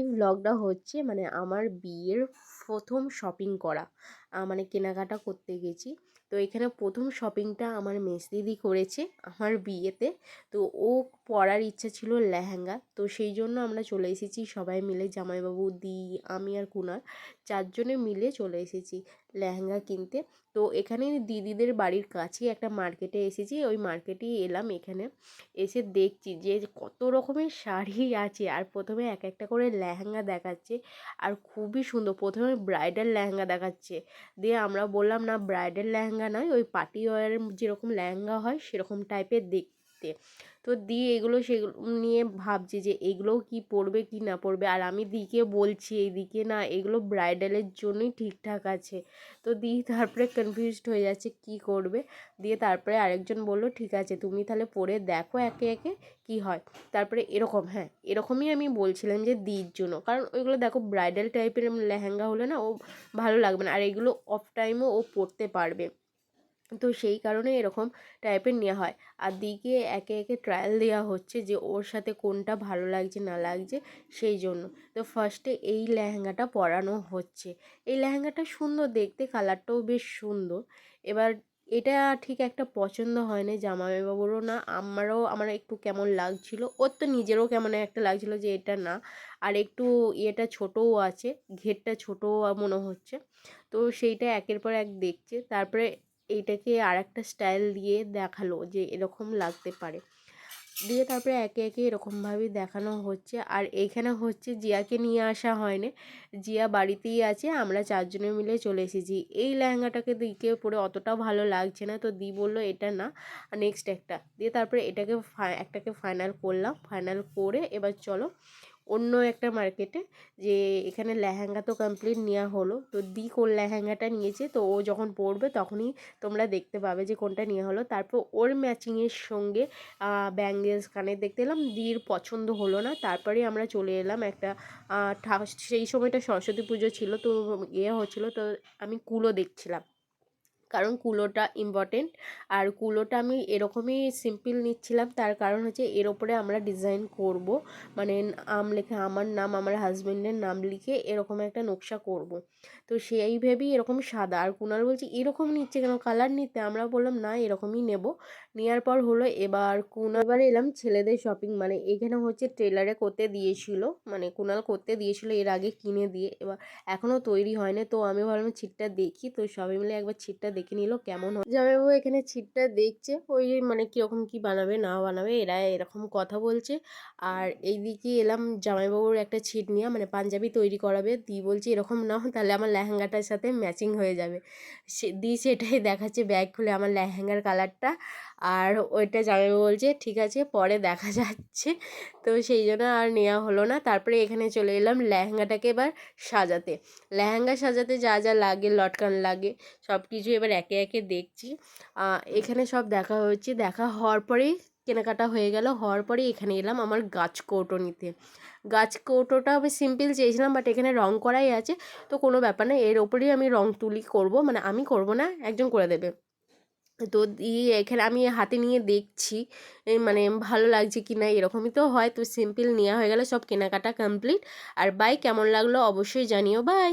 এই ব্লগটা হচ্ছে মানে আমার বিয়ের প্রথম শপিং করা। মানে কেনাকাটা করতে গেছি। তো এখানে প্রথম শপিংটা আমার মেসদিদি করেছে আমার বিয়েতে। তো ও পরার ইচ্ছা ছিল লেহেঙ্গা। তো সেই জন্য আমরা চলে এসেছি সবাই মিলে, জামাইবাবু, দি, আমি আর কুনার চারজনে মিলে চলে এসেছি লেহেঙ্গা কিনতে। তো এখানে দিদিদের বাড়ির কাছেই একটা মার্কেটে এসেছি। ওই মার্কেটেই এলাম এখানে। এসে দেখছি যে কত রকমের শাড়ি আছে আর প্রথমে এক একটা করে লেহেঙ্গা দেখাচ্ছে আর খুবই সুন্দর। প্রথমে ব্রাইডাল লেহেঙ্গা দেখাচ্ছে। দিয়ে আমরা বললাম, না ব্রাইডাল লেহেঙ্গা নয়, ওই পার্টি ওয়ার যেরকম লেহেঙ্গা হয় সেরকম টাইপের দেখতে। তো দিয়ে এগুলো সেগুলো নিয়ে ভাবছি যে এগুলোও কি পরবে, কি না পরবে। আর আমি দিকে বলছি এইদিকে না, এগুলো ব্রাইডালের জন্যই ঠিকঠাক আছে। তো দি তারপরে কনফিউজড হয়ে যাচ্ছে কি করবে। দিয়ে তারপরে আরেকজন বলল, ঠিক আছে, তুমি তাহলে পরে দেখো একে একে কি হয়। তারপরে এরকম হ্যাঁ এরকমই আমি বলছিলাম যে দির জন্য। কারণ ওইগুলো দেখো ব্রাইডাল টাইপের লেহেঙ্গা হলে না ও ভালো লাগবে না। আর এগুলো অফ টাইমও ও পরতে পারবে। তো সেই কারণে এরকম টাইপের নেওয়া হয়। আর দিকে একে একে ট্রায়াল দেওয়া হচ্ছে যে ওর সাথে কোনটা ভালো লাগছে, না লাগছে, সেই জন্য। তো ফার্স্টে এই লেহেঙ্গাটা পরানো হচ্ছে। এই লেহেঙ্গাটা সুন্দর দেখতে কালারটাও বেশ সুন্দর। এবার এটা ঠিক একটা পছন্দ হয়নি জামাইবাবুরও না, আমারও, আমার একটু কেমন লাগছিল। ওর তো নিজেরও কেমন একটা লাগছিল যে এটা না। আর একটু ইয়েটা ছোটও আছে, ঘেরটা ছোটও মনে হচ্ছে। তো সেইটা একের পর এক দেখছে। তারপরে এইটাকে আর একটা স্টাইল দিয়ে দেখাল যে এরকম লাগতে পারে। দিয়ে তারপরে একে একে এরকমভাবেই দেখানো হচ্ছে। আর এইখানে হচ্ছে জিয়াকে নিয়ে আসা হয়নি। জিয়া বাড়িতেই আছে, আমরা চারজনে মিলে চলে এসেছি। এই লেহেঙ্গাটাকে দিকে পরে অতটাও ভালো লাগছে না। তো দি বলল, এটা না নেক্সট একটা। দিয়ে তারপরে এটাকে একটাকে ফাইনাল করলাম। ফাইনাল করে এবার চলো অন্য একটা মার্কেটে যে এখানে লেহেঙ্গা তো কমপ্লিট নেওয়া হলো। তো দি কোন লেহেঙ্গাটা নিয়েছে, তো ও যখন পরবে তখনই তোমরা দেখতে পাবে যে কোনটা নেওয়া হলো। তারপর ওর ম্যাচিংয়ের সঙ্গে ব্যাঙ্গেলস কানের দেখতে এলাম, দির পছন্দ হলো না। তারপরে আমরা চলে এলাম একটা সেই সময়টা সরস্বতী পুজো ছিল, তো ইয়ে হচ্ছিল, তো আমি কুলো দেখছিলাম। কারণ কুলোটা ইম্পর্টেন্ট আর কুলোটা আমি এরকমই সিম্পল নিচ্ছিলাম। তার কারণ হচ্ছে এর ওপরে আমরা ডিজাইন করব। মানে আম লেখে, আমার নাম, আমার হাজব্যান্ডের নাম লিখে এরকম একটা নকশা করব। তো সেই ভেবেই এরকম সাদা, আর কুনাল বলছে, এরকম নিচ্ছে কেন? কালার নিতে? আমরা বললাম, না, এরকমই নেব। নেওয়ার পর হলো এবার কুনাল, এবার এলাম ছেলেদের শপিং মানে এখানে হচ্ছে ট্রেলারে করতে দিয়েছিল। মানে কুনাল করতে দিয়েছিল এর আগে কিনে দিয়ে। এবার এখনও তৈরি হয়নি। তো আমি ভাবলাম, ছিটটা দেখি। তো সবাই মিলে একবার ছিটটা দেখে নিল কেমন জামাইবাবু এখানে ছিটটা দেখছে, ওই মানে কীরকম কী বানাবে, না বানাবে, এরা এরকম কথা বলছে। আর এইদিকে এলাম জামাইবাবুর একটা ছিট নিয়ে মানে পাঞ্জাবি তৈরি করাবে। দি বলছে, এরকম না তাহলে আমার লেহেঙ্গাটার সাথে ম্যাচিং হয়ে যাবে। সে দি সেটাই দেখাচ্ছে ব্যাগ খুলে আমার লেহেঙ্গার কালারটা আর ওইটা জামাইবাবু বলছে, ঠিক আছে, পরে দেখা যাচ্ছে। তো সেই জন্য আর নেওয়া হলো না। তারপরে এখানে চলে এলাম লেহেঙ্গাটাকে এবার সাজাতে। লেহেঙ্গা সাজাতে যা যা লাগে, লটকান লাগে সব কিছু এবার একে একে দেখছি। এখানে সব দেখা হচ্ছে। দেখা হওয়ার পরেই কেনাকাটা হয়ে গেল। হওয়ার পরেই এখানে এলাম আমার গাছ কৌটো নিতে। গাছ কৌটোটা আমি সিম্পল চেয়েছিলাম বাট এখানে রং করাই আছে। তো কোনো ব্যাপার না, এর ওপরেই আমি রং তুলি করব। মানে আমি করব না, একজন করে দেবে। তো দিয়ে এখানে আমি হাতে নিয়ে দেখছি মানে ভালো লাগছে কি না এরকমই তো হয়। তো সিম্পল নেওয়া হয়ে গেলে, সব কেনাকাটা কমপ্লিট আর বাই কেমন লাগল অবশ্যই জানিও। বাই